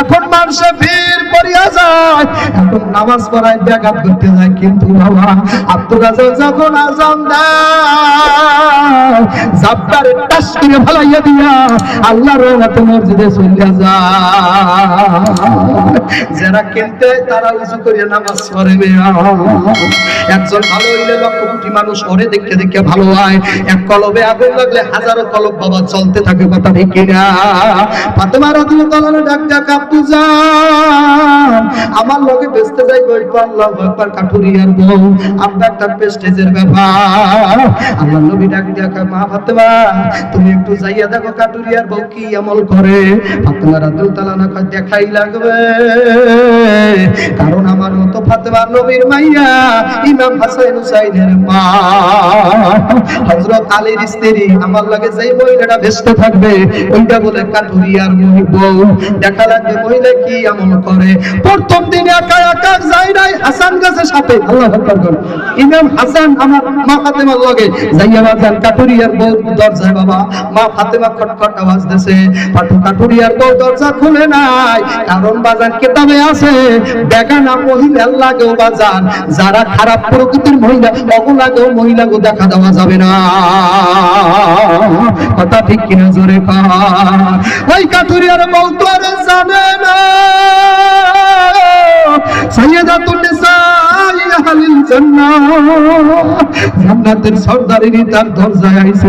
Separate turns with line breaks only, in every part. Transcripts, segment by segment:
এখন মানুষে ভিড় করিয়া যায়। এখন নামাজ পড়ায় ব্যাঘাত করতে যায়। কিন্তু বাবা, আব্দুল রাজা যখন দেয় টাস করে দিয়া মসজিদে চলিয়া যারা কিনতে তারা উজু করিয়া নামাজ পড়ে একজন ভালো হইলে লক্ষ কোটি মানুষ ওরে ভালো হয়। এক কলবে আগুন লাগলে হাজারো কলব বাবা চলতে থাকে, কথা ঠিক কিনা। ফাতেমা রাদিয়াল্লাহু তাআলা ডাক ডাক যান আমার লগে বেচতে যাই গই আল্লাহু আকবার কাঠুরিয়ার বউ। আমরা একটা পেস্টেজের ব্যাপার। আল্লাহ নবী ডাক ডাক মা ফাতেমা, তুমি একটু যাইয়া দেখো কাঠুরিয়ার বউ কি আমল করে। ফাতেমা রাদিয়াল্লাহু না কয়, দেখাই লাগবে। কারণ আমার মতো ফাতেমা নবীর মাইয়া ইমাম হাসান হুসাইনের মা। হযরত আলীর স্ত্রী, আমার লাগে যেই মহিলাটা ব্যস্ত থাকবে, ওইটা বলে কাটুরিয়ার বউ। দেখা লাগবে মহিলা কি আমল করে। প্রথম নাই হাসান গাছের সাথে আল্লাহ কাটুরিয়ার কাটুরিয়ার লাগেও যারা খারাপ প্রকৃতির মহিলা অগুলাগেও মহিলাকে দেখা দেওয়া যাবে না। কথা ঠিক কিনা জোরে কর। ওই কাঠুরিয়ার বউ তো আর জানে না। সাইয়েদাতুন নিসা জান্নাহ জান্নাতের তার দরজায় আইছে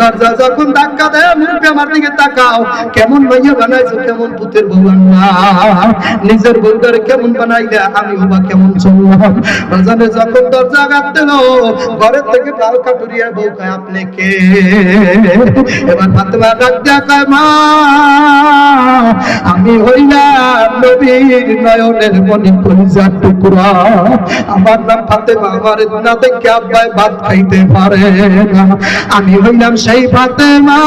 দরজা যখন ধাক্কা দেয়, মুখে আমার দিকে তাকাও। কেমন বানাইছো, কেমন পুতের নিজের কেমন আমি বাবা কেমন চললাম। যখন দরজা ঘরের থেকে ডাল কাটুরিয়া আপনি কে? এবার ফাতেমা ডাক মা, আমি হইলাম নবীর নয়নের মনি কলিজার টুকরা আমার নাম ফাতেমা, আমার না দেখে আব্বাই ভাত খাইতে পারে না? আমি হইলাম সেই ফাতেমা।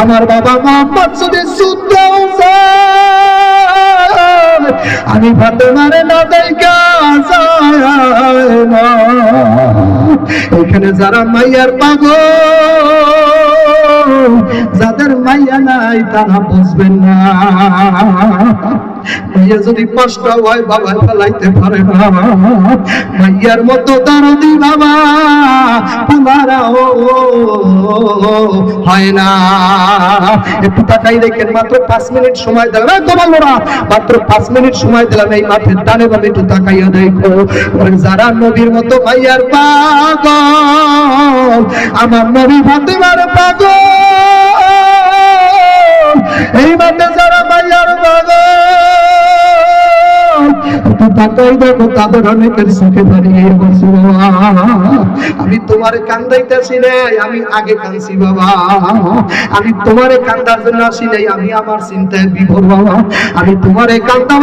আমার বাবা মোহাম্মদ যদি শুদ্ধ আমি ফাতেমারে না? দেখা এখানে যারা মাইয়ার পাগল, যাদের মাইয়া নাই তারা বুঝবেন না। যদি কষ্ট হয়, বাবা ফেলাইতে পারে না। মতো বাবা হয় না। একটু দেখেন, মাত্র পাঁচ মিনিট সময় দিলাম। তোমার লোরা মাত্র পাঁচ মিনিট সময় দিলাম, এই মাঠের ডানে বামে একটু তাকাইয়া দেখো। যারা নবীর মতো মাইয়ার পাগল, আমার নবী ফাতেমার পাগল আমি তোমার আমি আগে বাবা। আমি তোমারে কান্দার জন্য আসি নাই, আমি আমার চিন্তায় বিভোর বাবা। আমি তোমার কান্দা